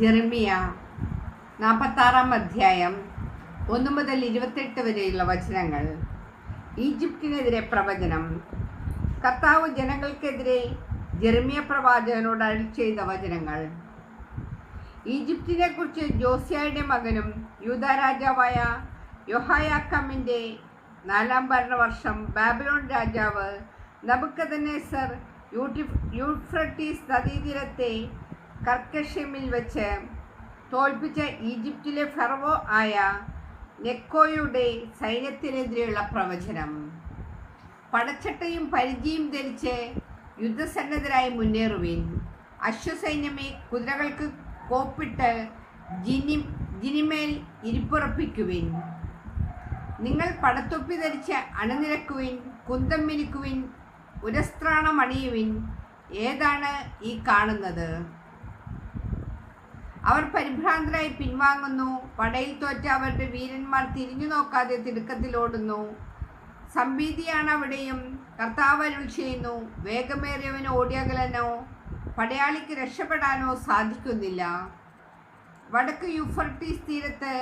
ജെറിമിയ നാൽപ്പത്താറാം അധ്യായം ഒന്ന് മുതൽ ഇരുപത്തെട്ട് വരെയുള്ള വചനങ്ങൾ. ഈജിപ്തിനെതിരെ പ്രവചനം. കർത്താവ് ജനങ്ങൾക്കെതിരെ ജെർമിയ പ്രവാചകനോട് അരുൾ ചെയ്ത വചനങ്ങൾ. ഈജിപ്തിനെ കുറിച്ച് ജോസിയായുടെ മകനും യൂത രാജാവായ യൊഹായാക്കമ്മിന്റെ നാലാം ഭരണവർഷം ബാബിലോൺ രാജാവ് നബുക്കദനേസർ യൂട്ടി യൂഫ്രട്ടീസ് നദീതീരത്തെ കർക്കഷമിൽ വെച്ച് തോൽപ്പിച്ച ഈജിപ്തിലെ ഫെറവോ ആയ നെക്കോയുടെ സൈന്യത്തിനെതിരെയുള്ള പ്രവചനം. പടച്ചട്ടയും പരിചയും ധരിച്ച് യുദ്ധസന്നദ്ധരായി മുന്നേറുവിൻ. അശ്വസൈന്യമേ കുതിരകൾക്ക് കോപ്പിട്ട് ജിനി ജിനിമേൽ ഇരിപ്പുറപ്പിക്കുവിൻ. നിങ്ങൾ പടത്തൊപ്പി ധരിച്ച് അണിനിരക്കുവിൻ കുന്തം മിനുക്കുവിൻ ഉരസ്ത്രാണം അണിയുവിൻ. ഏതാണ് ഈ കാണുന്നത്? അവർ പരിഭ്രാന്തരായി പിൻവാങ്ങുന്നു. പടയിൽ തോറ്റ അവരുടെ വീരന്മാർ തിരിഞ്ഞു നോക്കാതെ തിടുക്കത്തിലോടുന്നു സംഭീതിയാണ് അവിടെയും. കർത്താവ് അരുൾ ചെയ്യുന്നു. വേഗമേറിയവന് ഓടിയകലനോ പടയാളിക്ക് രക്ഷപ്പെടാനോ സാധിക്കുന്നില്ല. വടക്ക് യുഫർട്ടീസ് തീരത്ത്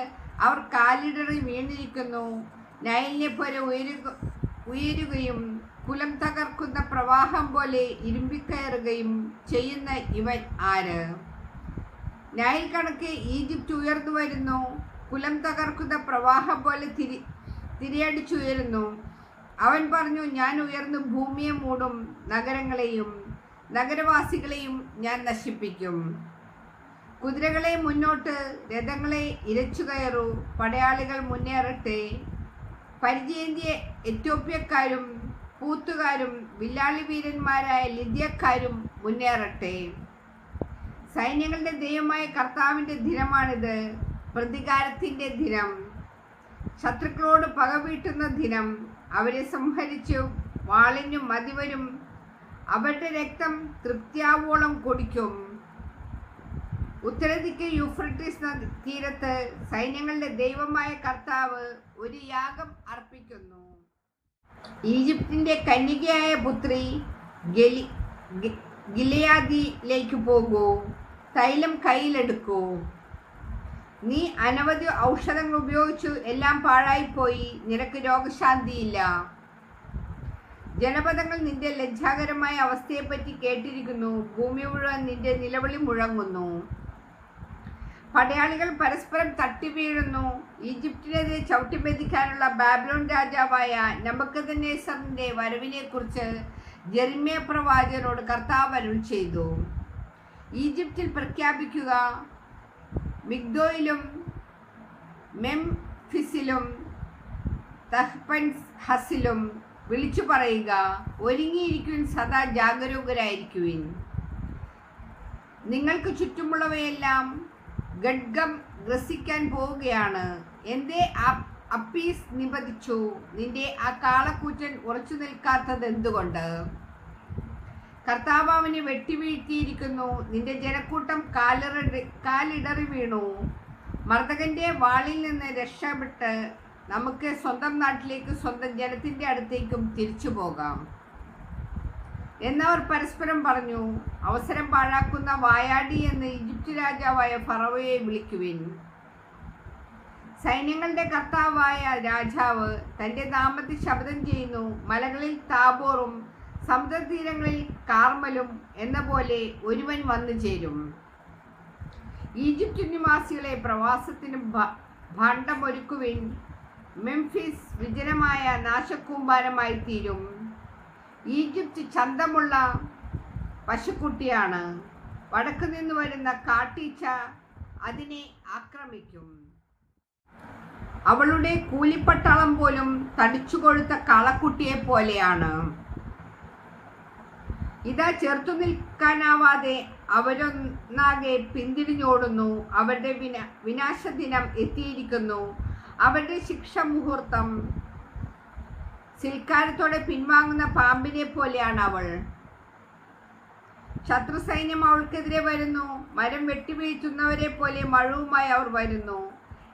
അവർ കാലിടറി വീണിരിക്കുന്നു. നൈലിനെ പോലെ ഉയരുക ഉയരുകയും കുലം തകർക്കുന്ന പ്രവാഹം പോലെ ഇരുമ്പിക്കയറുകയും ചെയ്യുന്ന ഇവൻ ആര്? നൈൽ കണക്ക് ഈജിപ്റ്റ് ഉയർന്നു വരുന്നു. കുലം തകർക്കുന്ന പ്രവാഹം പോലെ തിരി തിരിയടിച്ചുയരുന്നു. അവൻ പറഞ്ഞു ഞാൻ ഉയർന്നു ഭൂമിയെ മൂടും നഗരങ്ങളെയും നഗരവാസികളെയും ഞാൻ നശിപ്പിക്കും. കുതിരകളെ മുന്നോട്ട് രഥങ്ങളെ ഇരച്ചു കയറൂ പടയാളികൾ മുന്നേറട്ടെ. പരിചയേന്തിയ എത്യോപ്യക്കാരും പൂത്തുകാരും വില്ലാളി വീരന്മാരായ ലിദ്യക്കാരും മുന്നേറട്ടെ. സൈന്യങ്ങളുടെ ദൈവമായ കർത്താവിന്റെ ദിനമാണിത്. പ്രതികാരത്തിന്റെ ദിനം. ശത്രുക്കളോട് പകവീട്ടുന്ന ദിനം. അവരെ സംഹരിച്ചു വാളിനും മതിവരും. അവരുടെ രക്തം തൃപ്തിയാവോളം കുടിക്കും. ഉത്തരദിക്ക് യൂഫ്രട്ടീസ് തീരത്ത് സൈന്യങ്ങളുടെ ദൈവമായ കർത്താവ് ഒരു യാഗം അർപ്പിക്കുന്നു. ഈജിപ്തിന്റെ കന്യകയായ പുത്രി ഗലി ഗിലയാദിയിലേക്ക് പോകൂ. തൈലം കയ്യിലെടുക്കൂ. നീ അനവധി ഔഷധങ്ങൾ ഉപയോഗിച്ചു എല്ലാം പാഴായിപ്പോയി. നിനക്ക് രോഗശാന്തിയില്ല. ജനപദങ്ങൾ നിന്റെ ലജ്ജാകരമായ അവസ്ഥയെപ്പറ്റി കേട്ടിരിക്കുന്നു. ഭൂമി മുഴുവൻ നിന്റെ നിലവിളി മുഴങ്ങുന്നു. പടയാളികൾ പരസ്പരം തട്ടി വീഴുന്നു ഈജിപ്തിനെതിരെ ചവിട്ടിമെതിക്കാനുള്ള ബാബ്ലോൺ രാജാവായ നബക്കദനേസറിന്റെ വരവിനെക്കുറിച്ച് ജെർമിയ പ്രവാചകനോട് കർത്താവ് അരുൾ ചെയ്തു. ഈജിപ്തിൽ പ്രഖ്യാപിക്കുക. മിഗ്ദോയിലും മെംഫിസിലും തഹ്പൻസ് ഹസിലും വിളിച്ചു പറയുക. ഒരുങ്ങിയിരിക്കുവിൻ സദാ ജാഗരൂകരായിരിക്കുവിൻ. നിങ്ങൾക്ക് ചുറ്റുമുള്ളവയെല്ലാം ഗഡ്ഗം ഗ്രസിക്കാൻ പോവുകയാണ്. എന്തേ അപ്പീസ് നിപതിച്ചു നിന്റെ ആ കാളക്കൂറ്റൻ ഉറച്ചു നിൽക്കാത്തത് എന്തുകൊണ്ട് കർത്താവ് അവനെ വെട്ടിവീഴ്ത്തിയിരിക്കുന്നു. നിന്റെ ജനക്കൂട്ടം കാലിറ കാലിടറി വീണു. മർദ്ദകന്റെ വാളിൽ നിന്ന് രക്ഷപ്പെട്ട് നമുക്ക് സ്വന്തം നാട്ടിലേക്ക് സ്വന്തം ജനത്തിന്റെ അടുത്തേക്കും തിരിച്ചു പോകാം. എന്നവർ പരസ്പരം പറഞ്ഞു അവസരം പാഴാക്കുന്ന വായാടി എന്ന് ഈജിപ്ത് രാജാവായ ഫറവയെ വിളിക്കുവിൻ. സൈന്യങ്ങളുടെ കർത്താവായ രാജാവ് തന്റെ നാമത്തിൽ ശബ്ദം ചെയ്യുന്നു. മലകളിൽ താബോറും സമുദ്രതീരങ്ങളിൽ കാർമലും എന്ന പോലെ ഒരുവൻ വന്നു ചേരും. ഈജിപ്ത് നിവാസികളെ പ്രവാസത്തിന് ഭണ്ഡമൊരുക്കുവിൻ. മെംഫിസ് വിജനമായ നാശക്കൂമ്പാരമായി തീരും. ഈജിപ്ത് ചന്തമുള്ള പശുക്കുട്ടിയാണ്. വടക്കു നിന്ന് വരുന്ന കാട്ടീച്ച അതിനെ ആക്രമിക്കും. അവളുടെ കൂലിപ്പട്ടാളം പോലും തടിച്ചു കൊഴുത്ത കാളക്കുട്ടിയെ പോലെയാണ് ഇതാ ചെറുത്തു നിൽക്കാനാവാതെ അവരൊന്നാകെ പിന്തിരിഞ്ഞോടുന്നു. അവരുടെ വിന വിനാശദിനം എത്തിയിരിക്കുന്നു. അവരുടെ ശിക്ഷ മുഹൂർത്തം സിൽക്കാരത്തോടെ പിൻവാങ്ങുന്ന പാമ്പിനെ പോലെയാണ് അവൾ ശത്രു സൈന്യം അവൾക്കെതിരെ വരുന്നു. മരം വെട്ടിവീഴ്ത്തുന്നവരെ പോലെ മഴവുമായി അവർ വരുന്നു.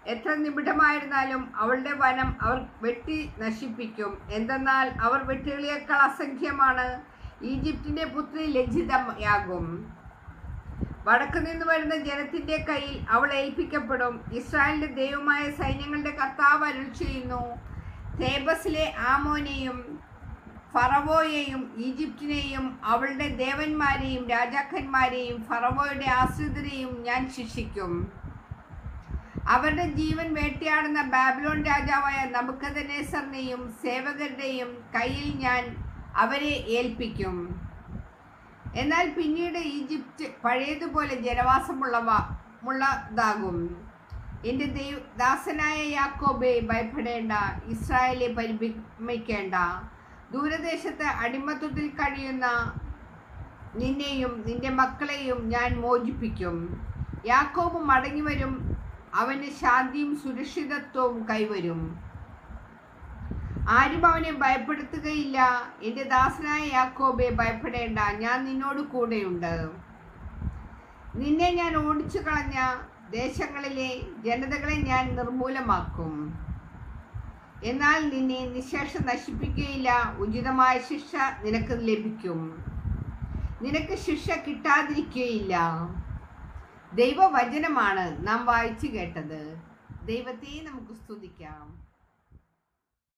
എത്ര നിബിഡമായിരുന്നാലും അവളുടെ വനം അവർ വെട്ടി നശിപ്പിക്കും. എന്തെന്നാൽ അവർ വെട്ടുകിളിയേക്കാൾ അസംഖ്യമാണ്. ഈജിപ്തിന്റെ പുത്രി ലജ്ജിതയാകും. വടക്കു നിന്ന് വരുന്ന ജനത്തിന്റെ കയ്യിൽ അവൾ ഏൽപ്പിക്കപ്പെടും. ഇസ്രായേലിന്റെ ദൈവമായ സൈന്യങ്ങളുടെ കർത്താവ് അരുൾ ചെയ്യുന്നു. തേബസിലെ ആമോനെയും ഫറവോയെയും ഈജിപ്തിനെയും അവളുടെ ദേവന്മാരെയും രാജാക്കന്മാരെയും ഫറവോയുടെ ആശ്രിതരെയും ഞാൻ ശിക്ഷിക്കും. അവരുടെ ജീവൻ വേട്ടയാടുന്ന ബാബിലോൺ രാജാവായ നബുക്കദനേസറിനെയും സേവകരുടെയും കയ്യിൽ ഞാൻ അവരെ ഏൽപ്പിക്കും. എന്നാൽ പിന്നീട് ഈജിപ്റ്റ് പഴയതുപോലെ ജനവാസമുള്ളവ ഉള്ളതാകും എന്റെ ദൈവ ദാസനായ യാക്കോബെ ഭയപ്പെടേണ്ട. ഇസ്രായേലെ പരിഭ്രമിക്കേണ്ട. ദൂരദേശത്ത് അടിമത്വത്തിൽ കഴിയുന്ന നിന്നെയും നിന്റെ മക്കളെയും ഞാൻ മോചിപ്പിക്കും. യാക്കോബ് മടങ്ങിവരും. അവന് ശാന്തിയും സുരക്ഷിതത്വവും കൈവരും. ആരും അവനെ ഭയപ്പെടുത്തുകയില്ല. എന്റെ ദാസനായ യാക്കോബെ ഭയപ്പെടേണ്ട. ഞാൻ നിന്നോട് കൂടെയുണ്ട്. നിന്നെ ഞാൻ ഓടിച്ചു കളഞ്ഞ ദേശങ്ങളിലെ ജനതകളെ ഞാൻ നിർമൂലമാക്കും. എന്നാൽ നിന്നെ നിശേഷം നശിപ്പിക്കുകയില്ല. ഉചിതമായ ശിക്ഷ നിനക്ക് ലഭിക്കും. നിനക്ക് ശിക്ഷ കിട്ടാതിരിക്കുകയില്ല. ദൈവവചനമാണ് നാം വായിച്ചു കേട്ടത്. ദൈവത്തെ നമുക്ക് സ്തുതിക്കാം.